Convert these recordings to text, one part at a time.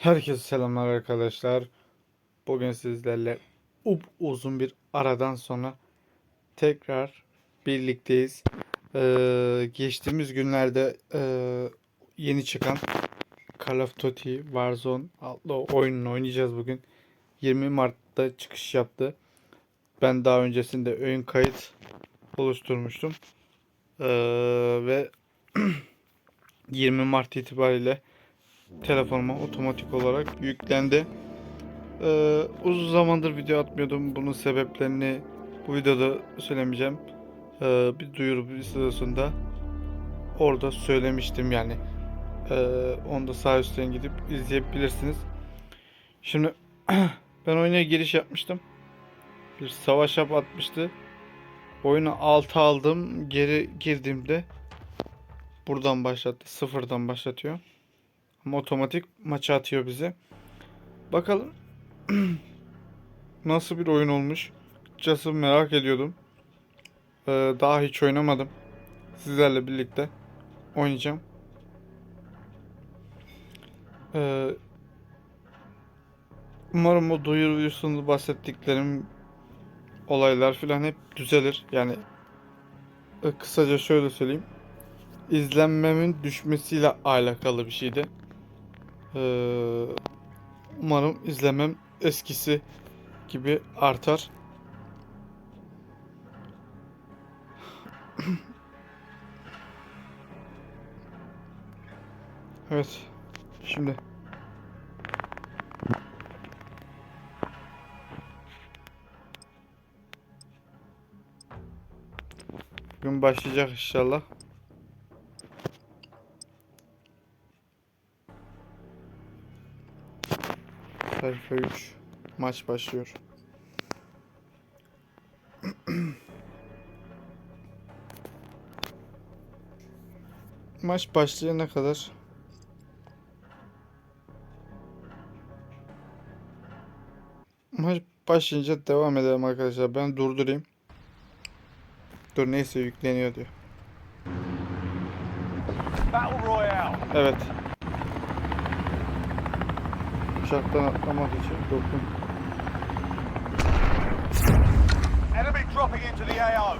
Herkese selamlar arkadaşlar. Bugün sizlerle up uzun bir aradan sonra tekrar birlikteyiz. Ee, geçtiğimiz günlerde e, yeni çıkan Call of Duty Warzone adlı oyununu oynayacağız bugün. 20 Mart'ta çıkış yaptı. Ben daha öncesinde ön kayıt oluşturmuştum. Ee, ve 20 Mart itibariyle telefonuma otomatik olarak yüklendi. Ee, uzun zamandır video atmıyordum. Bunun sebeplerini bu videoda söylemeyeceğim. Ee, bir duyuru videosunda orada söylemiştim yani. Ee, onu da sağ üstten gidip izleyebilirsiniz. Şimdi ben oyuna giriş yapmıştım. Bir savaş yap atmıştı. Oyunu 6 aldım. Geri girdiğimde buradan başlattı. Sıfırdan başlatıyor. Ama otomatik maça atıyor bizi. Bakalım nasıl bir oyun olmuş. Açıkçası merak ediyordum. Ee, daha hiç oynamadım. Sizlerle birlikte oynayacağım. Ee, umarım o duyuru videosunda bahsettiklerim olaylar falan hep düzelir. Yani e, kısaca şöyle söyleyeyim. İzlenmemin düşmesiyle alakalı bir şeydi. Ee, umarım izlemem eskisi gibi artar. evet. Şimdi. Gün başlayacak inşallah. Sayfa 3 maç başlıyor. maç başlayana kadar maç başlayınca devam edelim arkadaşlar. Ben durdurayım. Dur neyse yükleniyor diyor. Battle Royale. Evet. Uçaktan atlamak için dokun. Enemy dropping into the AO.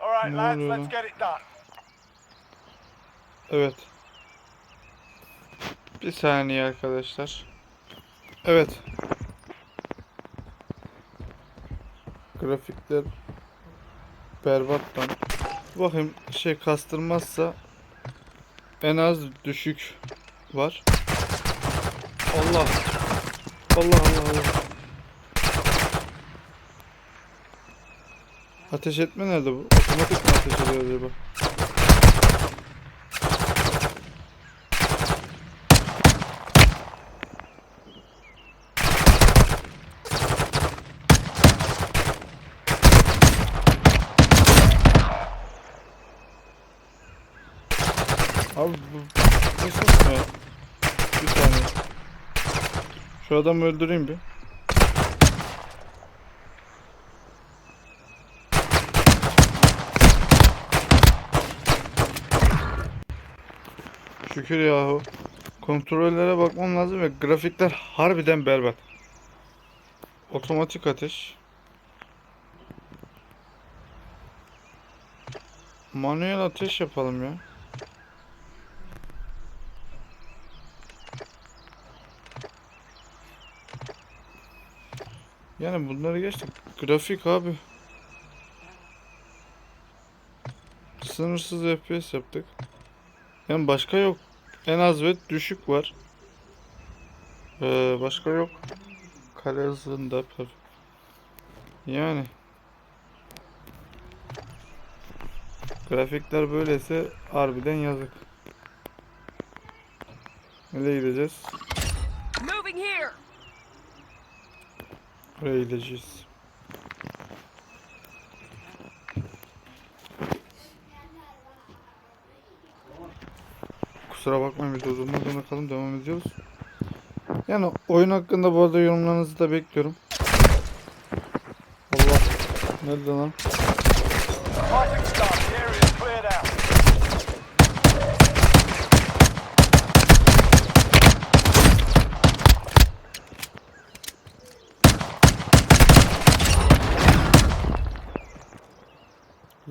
All right, Ne lads, let's get it done. Evet. Bir saniye arkadaşlar. Evet. Grafikler berbattan. Bakayım şey kastırmazsa en az düşük var. Allah. Allah Allah Allah. Ateş etme nerede bu? Otomatik mi ateş ediyor acaba? Abi bu bu ne? Bir saniye. Şu adamı öldüreyim bir. Şükür yahu. Kontrollere bakmam lazım ve grafikler harbiden berbat. Otomatik ateş. Manuel ateş yapalım ya. Yani bunları geçtik. Grafik abi. Sınırsız FPS yaptık. Yani başka yok. En az ve düşük var. Ee, başka yok. Kale hızında Yani. Grafikler böyleyse harbiden yazık. Nereye gideceğiz? Moving here. Buraya gideceğiz. Kusura bakmayın bir durdurmak zorunda kalın devam ediyoruz. Yani oyun hakkında bu arada yorumlarınızı da bekliyorum. Allah. Nerede lan?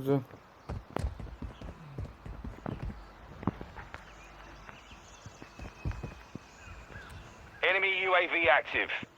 Güzel. Enemy UAV active.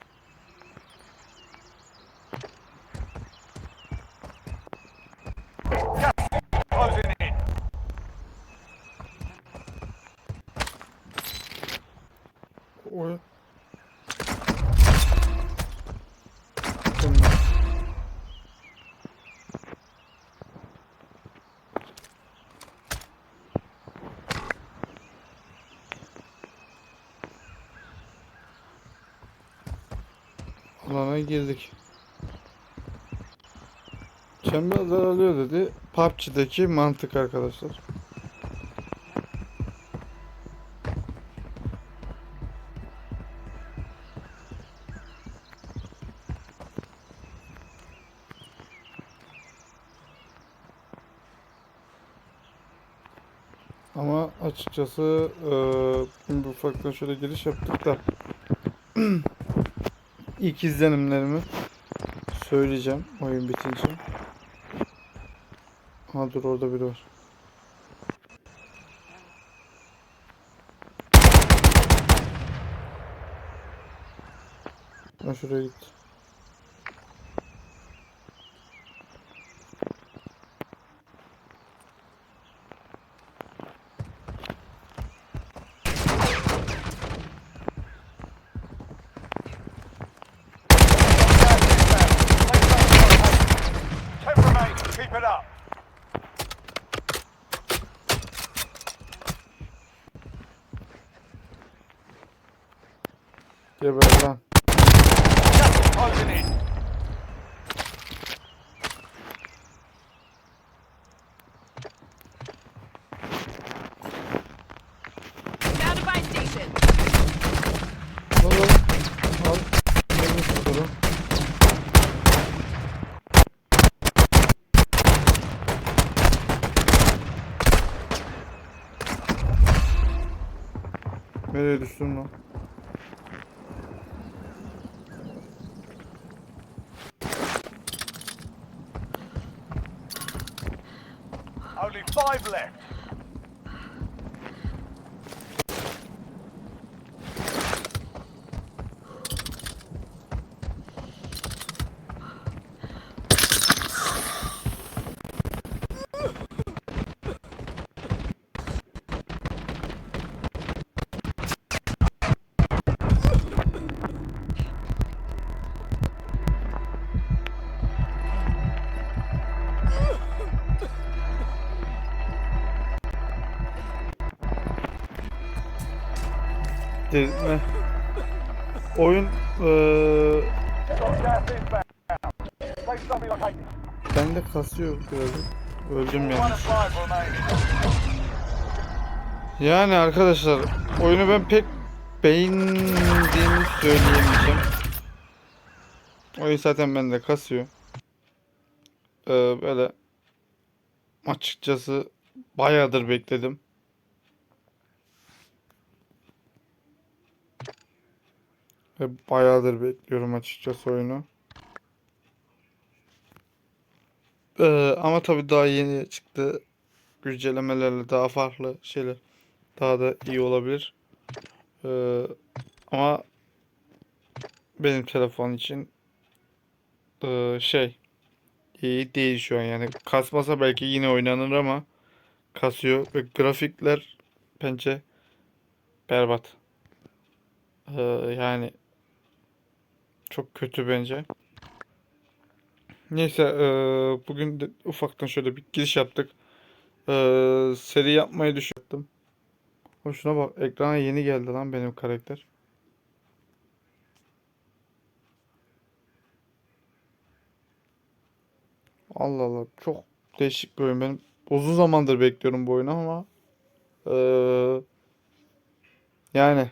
Alana girdik. Çember alıyor dedi. PUBG'deki mantık arkadaşlar. Ama açıkçası şimdi ufaktan şöyle giriş yaptık da ilk izlenimlerimi söyleyeceğim oyun bitince. Ha dur orada biri var. Ha şuraya gitti. Ten remain. Keep it up. Geber lan. Buy station. Al al. Al. Bu durum? Nereye düştün lan? Only five left. Delirtme. Oyun zone located. bende kasıyor birazcık. Öldüm yani. Yani arkadaşlar oyunu ben pek beğendiğimi söyleyemeyeceğim. Oyun zaten bende kasıyor. Ee, böyle açıkçası bayağıdır bekledim. Ve bayağıdır bekliyorum açıkçası oyunu. Ee, ama tabii daha yeni çıktı. Güncellemelerle daha farklı şeyler daha da iyi olabilir. Ee, ama benim telefon için ee, şey iyi değil şu an yani kasmasa belki yine oynanır ama kasıyor ve grafikler bence berbat. Ee, yani çok kötü bence. Neyse ee, bugün de ufaktan şöyle bir giriş yaptık. Ee, seri yapmayı düşündüm. Hoşuna bak ekrana yeni geldi lan benim karakter. Allah Allah çok değişik bir oyun. Ben uzun zamandır bekliyorum bu oyunu ama eee, Yani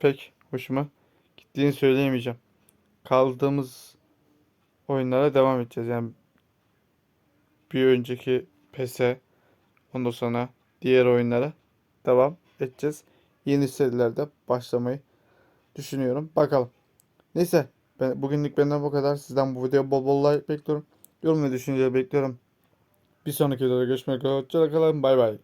pek hoşuma gittiğini söyleyemeyeceğim. Kaldığımız oyunlara devam edeceğiz. Yani bir önceki PES'e ondan sonra diğer oyunlara devam edeceğiz. Yeni serilerde başlamayı düşünüyorum. Bakalım. Neyse ben, bugünlük benden bu kadar. Sizden bu videoya bol bol like bekliyorum. Yorum ve düşünceleri bekliyorum. Bir sonraki videoda görüşmek üzere. Hoşçakalın. Bay bay.